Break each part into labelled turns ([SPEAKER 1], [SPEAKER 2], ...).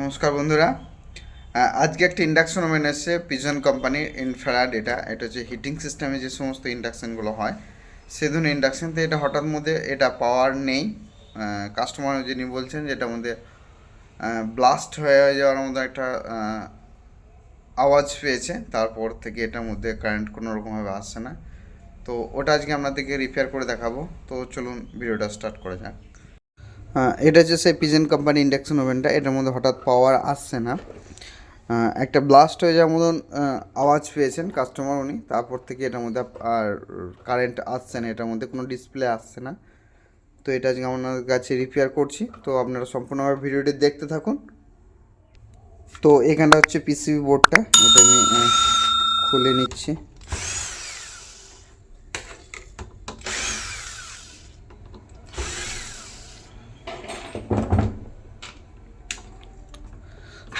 [SPEAKER 1] নমস্কার বন্ধুরা। আজকে একটা ইন্ডাকশন ওভেন এসছে পিজন কোম্পানির ইনফ্রাড এটা। এটা হচ্ছে হিটিং সিস্টেমে যে সমস্ত ইন্ডাকশানগুলো হয় সে ধরনের ইন্ডাকশান তো এটা হঠাৎ মধ্যে এটা পাওয়ার নেই। কাস্টমার যিনি বলছেন যেটার মধ্যে ব্লাস্ট হয়ে যাওয়ার মতো একটা আওয়াজ পেয়েছে, তারপর থেকে এটার মধ্যে কারেন্ট কোনো রকমভাবে আসছে না। তো ওটা আজকে আপনাদেরকে রিপেয়ার করে দেখাবো। তো চলুন ভিডিওটা স্টার্ট করা যাক। এটা হচ্ছে সেই পিজন কোম্পানি ইন্ডাকশন ওভেনটা এটার মধ্যে হঠাৎ পাওয়ার আসছে না। একটা ব্লাস্ট হয়ে যাওয়ার মতন আওয়াজ পেয়েছেন কাস্টমার উনি। তারপর থেকে এটার মধ্যে আর কারেন্ট আসছে না। এটার মধ্যে কোনো ডিসপ্লে আসছে না। তো এটা আজকে আপনাদের কাছে রিপেয়ার করছি। তো আপনারা সম্পূর্ণভাবে ভিডিওটি দেখতে থাকুন। তো এখানটা হচ্ছে পিসিবি বোর্ডটা এটা আমি খুলে নিচ্ছি।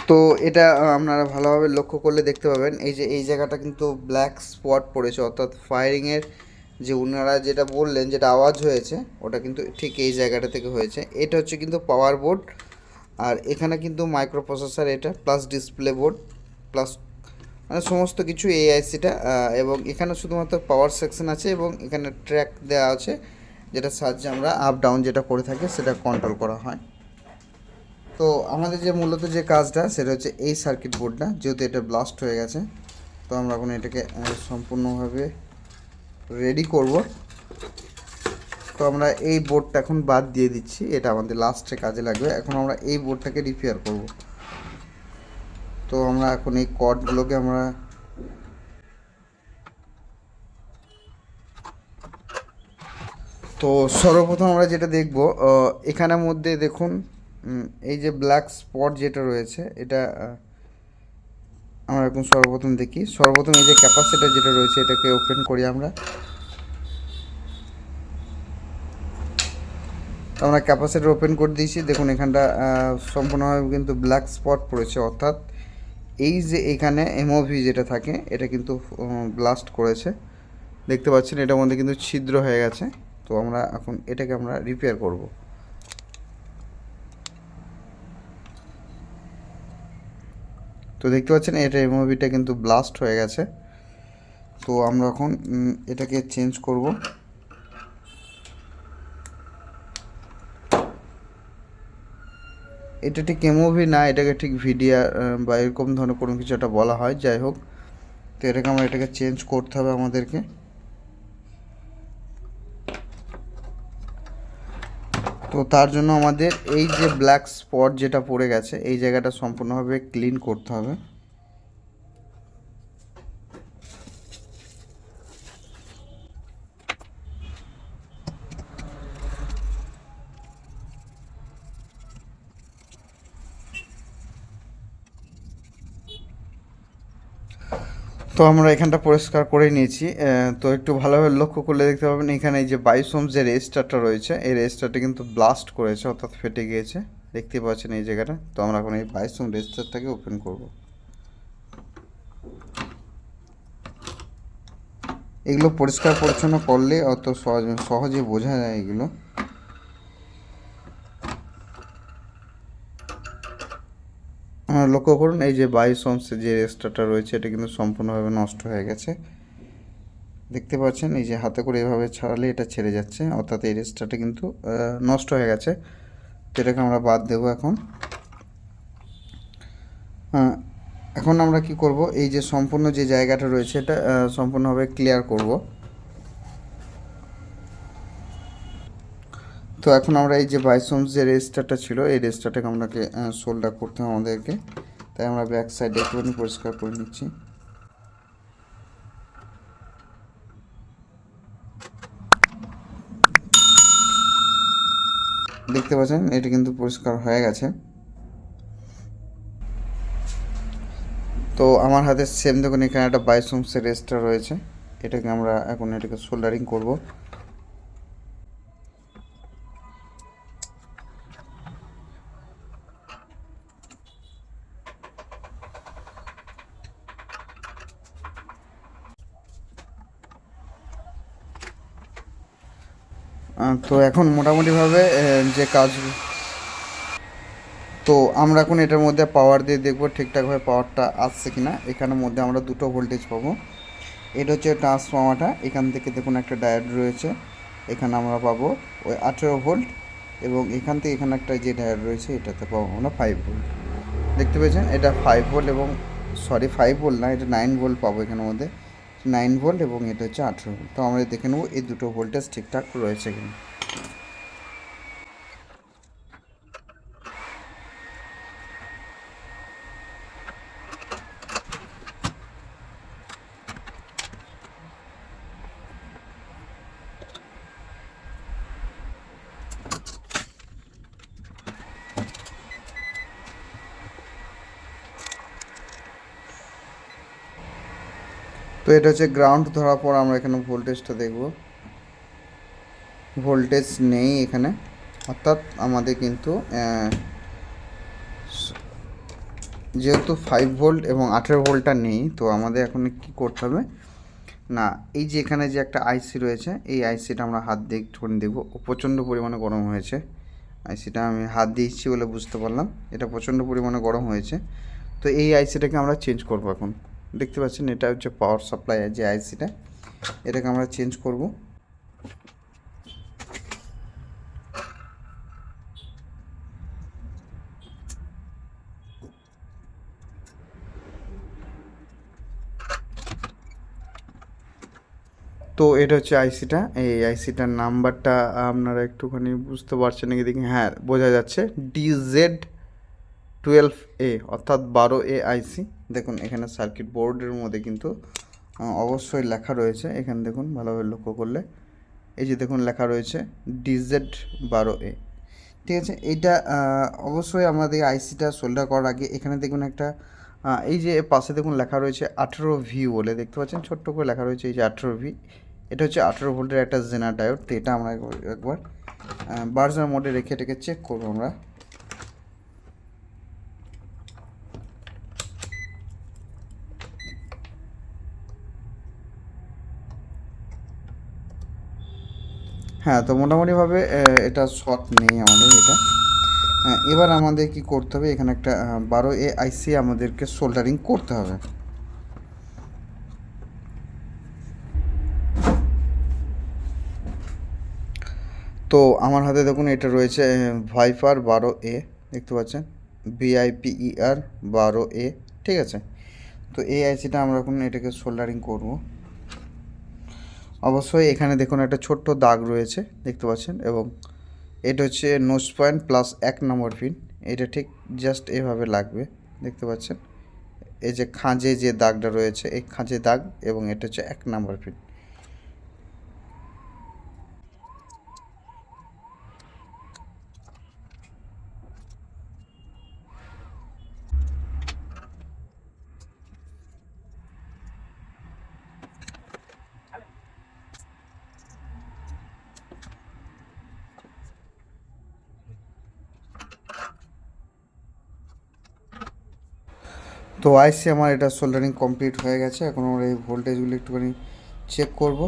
[SPEAKER 1] তো এটা আপনারা ভালোভাবে লক্ষ্য করলে দেখতে পাবেন। এই যে, এই জায়গাটা কিন্তু ব্ল্যাক স্পট পড়েছে, অর্থাৎ ফায়ারিংয়ের যে ওনারা যেটা বললেন, যেটা আওয়াজ হয়েছে, ওটা কিন্তু ঠিক এই জায়গাটা থেকে হয়েছে। এটা হচ্ছে কিন্তু পাওয়ার বোর্ড আর এখানে কিন্তু মাইক্রো প্রসেসর এটা প্লাস ডিসপ্লে বোর্ড প্লাস মানে সমস্ত কিছু এআইসিটা এবং এখানে শুধুমাত্র পাওয়ার সেকশন আছে, এবং এখানে ট্র্যাক দেওয়া আছে, যেটা সাহায্যে আমরা আপ ডাউন যেটা করে থাকি, সেটা কন্ট্রোল করা হয়। তো আমাদের যে মূলত যে কাজটা, সেটা হচ্ছে এই সার্কিট বোর্ডটা যেহেতু এটা ব্লাস্ট হয়ে গেছে, তো আমরা এখন এটাকে সম্পূর্ণভাবে রেডি করব। তো আমরা এই বোর্ডটা এখন বাদ দিয়ে দিচ্ছি, এটা আমাদের লাস্টে কাজে লাগবে। এখন আমরা এই বোর্ডটাকে রিপেয়ার করব। তো আমরা এখন এই কর্ডগুলোকে আমরা তো সর্বপ্রথম আমরা যেটা দেখব এখানের মধ্যে দেখুন এই যে ব্ল্যাক স্পট যেটা রয়েছে, এটা আমরা এখন সর্বপ্রথম দেখি। সর্বপ্রথম এই যে ক্যাপাসিটার যেটা রয়েছে, এটাকে ওপেন করি আমরা। আমরা ক্যাপাসিটার ওপেন করে দিয়েছি। দেখুন, এখানটা সম্পূর্ণভাবে কিন্তু ব্ল্যাক স্পট পড়েছে, অর্থাৎ এই যে এখানে এমওভি যেটা থাকে, এটা কিন্তু ব্লাস্ট করেছে। দেখতে পাচ্ছেন, এটার মধ্যে কিন্তু ছিদ্র হয়ে গেছে। তো আমরা এখন এটাকে আমরা রিপেয়ার করব। তো দেখতে পাচ্ছেন এটা এমওভিটা কিন্তু ব্লাস্ট হয়ে গেছে। তো আমরা এখন এটাকে চেঞ্জ করব। এটা ঠিক এমওভি না, এটাকে ঠিক ভিডিয়া বা এরকম ধরনের কোনো কিছু একটা বলা হয়, যাই হোক। তো এটাকে আমরা এটাকে চেঞ্জ করতে হবে আমাদেরকে। তো তার জন্য আমাদের এই যে ব্ল্যাক স্পট যেটা পড়ে গেছে, এই জায়গাটা সম্পূর্ণভাবে ক্লিন করতে হবে। তো আমরা এখানটা পরিষ্কার করে নিয়েছি। তো একটু ভালোভাবে লক্ষ্য করলে দেখতে পাবেন এখানে এই যে ওহমস যে রেজিস্টারটা রয়েছে, এই রেজিস্টারটা কিন্তু ব্লাস্ট করেছে, অর্থাৎ ফেটে গিয়েছে। দেখতে পাচ্ছেন এই জায়গাটা। তো আমরা এখন এই বাইশ ওহম রেজিস্টারটাকে ওপেন করব। এগুলো পরিষ্কার পরিচ্ছন্ন করলে অত সহজ সহজে বোঝা যায় এগুলো। লক্ষ্য করুন, এই যে বাইশ ওহমসের যে রেজিস্টারটা রয়েছে, এটা কিন্তু সম্পূর্ণভাবে নষ্ট হয়ে গেছে। দেখতে পাচ্ছেন, এই যে হাতে করে এভাবে ছাড়ালে এটা ছেড়ে যাচ্ছে, অর্থাৎ এই রেজিস্টারটা কিন্তু নষ্ট হয়ে গেছে। তো এটাকে আমরা বাদ দেবো এখন। এখন আমরা কি করব, এই যে সম্পূর্ণ যে জায়গাটা রয়েছে, এটা সম্পূর্ণভাবে ক্লিয়ার করব। তো এখন আমরা এই যে বাইসন্স যে রেজিস্টারটা ছিল, এই রেজিস্টারটাকে আপনাকে সোল্ডার করতে হবে আমাদেরকে। তাই আমরা ব্যাক সাইডে একটুখানি পরিষ্কার করে নিচ্ছি। দেখতে পাচ্ছেন, এটা কিন্তু পরিষ্কার হয়ে গেছে। তো আমার হাতে সেম দেখুন, এখানে একটা বাইসন্সের রেজিস্টার রয়েছে। এটাকে আমরা এখন এটাকে সোল্ডারিং করব। তো এখন মোটামুটিভাবে যে কাজ তো আমরা এখন এটার মধ্যে পাওয়ার দিয়ে দেখব ঠিকঠাকভাবে পাওয়ারটা আসছে কি না এখানের মধ্যে আমরা দুটো ভোল্টেজ পাবো। এটা হচ্ছে ট্রান্সফর্মারটা এখান থেকে দেখুন একটা ডায়োড রয়েছে। এখানে আমরা পাবো ওই আঠেরো ভোল্ট এবং এখান থেকে এখানে একটা যে ডায়োড রয়েছে, এটাতে পাবো আমরা ফাইভ ভোল্ট দেখতে পেয়েছেন? এটা ফাইভ ভোল্ট এবং সরি ফাইভ ভোল্ট না, এটা নাইন ভোল্ট পাবো এখানের মধ্যে। নাইন ভোল্ট এবং এটা হচ্ছে আঠেরো ভোল্ট তো আমরা দেখে নেব এই দুটো ভোল্টেজ ঠিকঠাক রয়েছে কিনা। তো এটা হচ্ছে গ্রাউন্ড ধরার পর আমরা এখানে ভোল্টেজটা দেখব। ভোল্টেজ নেই এখানে। অর্থাৎ আমাদের কিন্তু যেহেতু ফাইভ ভোল্ট এবং আঠেরো ভোল্টটা নেই, তো আমাদের এখন কি করতে হবে? না, এই যে এখানে যে একটা আইসি রয়েছে, এই আইসিটা আমরা হাত দিয়ে একটুখানি দেখব। প্রচণ্ড পরিমাণে গরম হয়েছে। আইসিটা আমি হাত দিয়েছি বলে বুঝতে পারলাম। এটা প্রচণ্ড পরিমাণে গরম হয়েছে। তো এই আইসিটাকে আমরা চেঞ্জ করব এখন। দেখতে পাচ্ছেন, এটা হচ্ছে পাওয়ার সাপ্লাই যে আইসিটা এটাকে আমরা চেঞ্জ করব। তো এটা হচ্ছে আইসিটা এই আইসিটার নাম্বারটা আপনারা একটুখানি বুঝতে পারছেন নাকি? দেখি হ্যাঁ বোঝা যাচ্ছে। ডিজেড টুয়েলভ এ অর্থাৎ বারো এ আইসি দেখুন, এখানে সার্কিট বোর্ডের মধ্যে কিন্তু অবশ্যই লেখা রয়েছে। এখানে দেখুন, ভালোভাবে লক্ষ্য করলে। এই যে দেখুন, লেখা রয়েছে ডিজেড বারো এ ঠিক আছে? এইটা অবশ্যই আমাদের আইসিটা সোল্ডার করার আগে এখানে দেখুন একটা এই যে পাশে দেখুন লেখা রয়েছে আঠেরো ভি বলে। দেখতে পাচ্ছেন? ছোট্ট করে লেখা রয়েছে এই যে আঠেরো ভি এটা হচ্ছে আঠেরো ভোল্টের একটা জেনা ডায়োড তো এটা আমরা একবার- একবার বার্জার মোডে রেখে এটাকে চেক করব আমরা। হ্যাঁ তো মোটামুটিভাবে এটা শর্ট নেই আমাদের এটা। এবার আমাদের কি করতে হবে? এখানে একটা বারো এ আইসি আমাদেরকে সোল্ডারিং করতে হবে। তো আমার হাতে দেখুন, এটা রয়েছে ভাইফার বারো এ, দেখতে পাচ্ছেন? বিআইপিইআর বারো এ, ঠিক আছে? তো এই আইসিটা আমরা এখন এটাকে সোল্ডারিং করব। অবশ্যই এখানে দেখুন একটা ছোট্ট দাগ রয়েছে, দেখতে পাচ্ছেন, এবং এটা হচ্ছে নোজ পয়েন্ট প্লাস এক নম্বর পিন এটা ঠিক জাস্ট এভাবে লাগবে, দেখতে পাচ্ছেন? এই যে খাঁজে যে দাগটা রয়েছে, এই খাঁজে দাগ এবং এটা হচ্ছে এক নম্বর পিন তো আইসি আমার এটা সোল্ডারিং কমপ্লিট হয়ে গেছে। এখন আমরা এই ভোল্টেজগুলো একটুখানি চেক করব।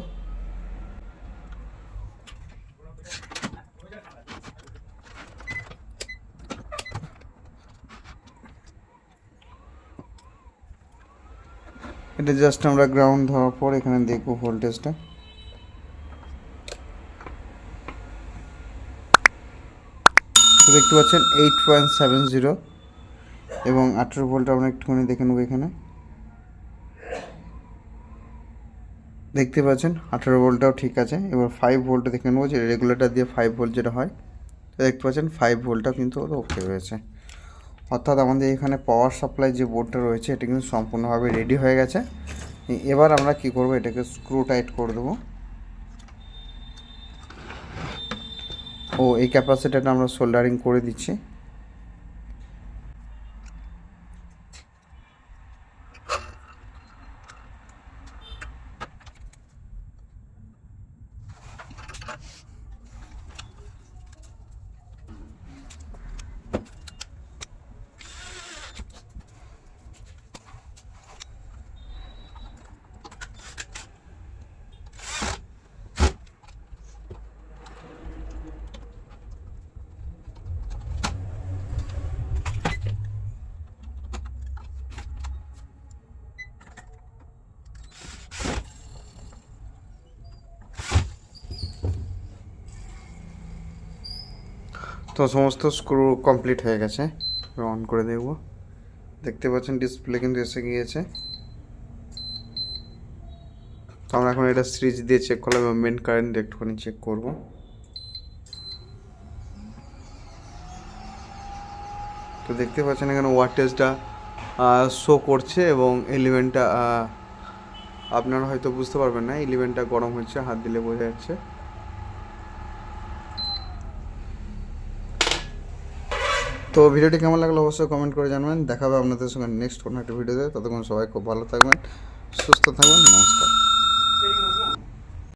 [SPEAKER 1] এটা জাস্ট আমরা গ্রাউন্ড ধরার পর এখানে দেখব ভোল্টেজটা দেখতে পাচ্ছেন এইট পয়েন্ট সেভেন জিরো এবং আঠেরো ভোল্ট আমরা একটুখানি দেখে নেব এখানে। দেখতে পাচ্ছেন, আঠেরো ভোল্টটাও ঠিক আছে। এবার ফাইভ ভোল্ট দেখে নেব, যে রেগুলেটার দিয়ে ফাইভ ভোল্ট যেটা হয়। তো দেখতে পাচ্ছেন ফাইভ ভোল্টটাও কিন্তু ওকে রয়েছে। অর্থাৎ আমাদের এখানে পাওয়ার সাপ্লাই যে বোর্ডটা রয়েছে, এটা কিন্তু সম্পূর্ণভাবে রেডি হয়ে গেছে। এবার আমরা কি করব, এটাকে স্ক্রু টাইট করে দেবো। ও, এই ক্যাপাসিটারটা আমরা সোল্ডারিং করে দিচ্ছি। তো সমস্ত স্ক্রু কমপ্লিট হয়ে গেছে। অন করে দেখব। দেখতে পাচ্ছেন ডিসপ্লে কিন্তু এসে গিয়েছে। তো আমরা এখন এটা সিরিজ দিয়ে চেক করলাম এবং মেন কারেন্ট একটুখানি চেক করব। তো দেখতে পাচ্ছেন এখানে ওয়াটেজটা শো করছে এবং এলিভেনটা আপনারা হয়তো বুঝতে পারবেন না এলিভেনটা গরম হচ্ছে, হাত দিলে বোঝা যাচ্ছে। তো ভিডিওটি কেমন লাগল অবশ্যই কমেন্ট করে জানবেন। দেখা হবে আপনাদের সঙ্গে নেক্সট কোনো একটা ভিডিওতে। ততক্ষণ সবাই খুব ভালো থাকবেন, সুস্থ থাকবেন, নমস্কার।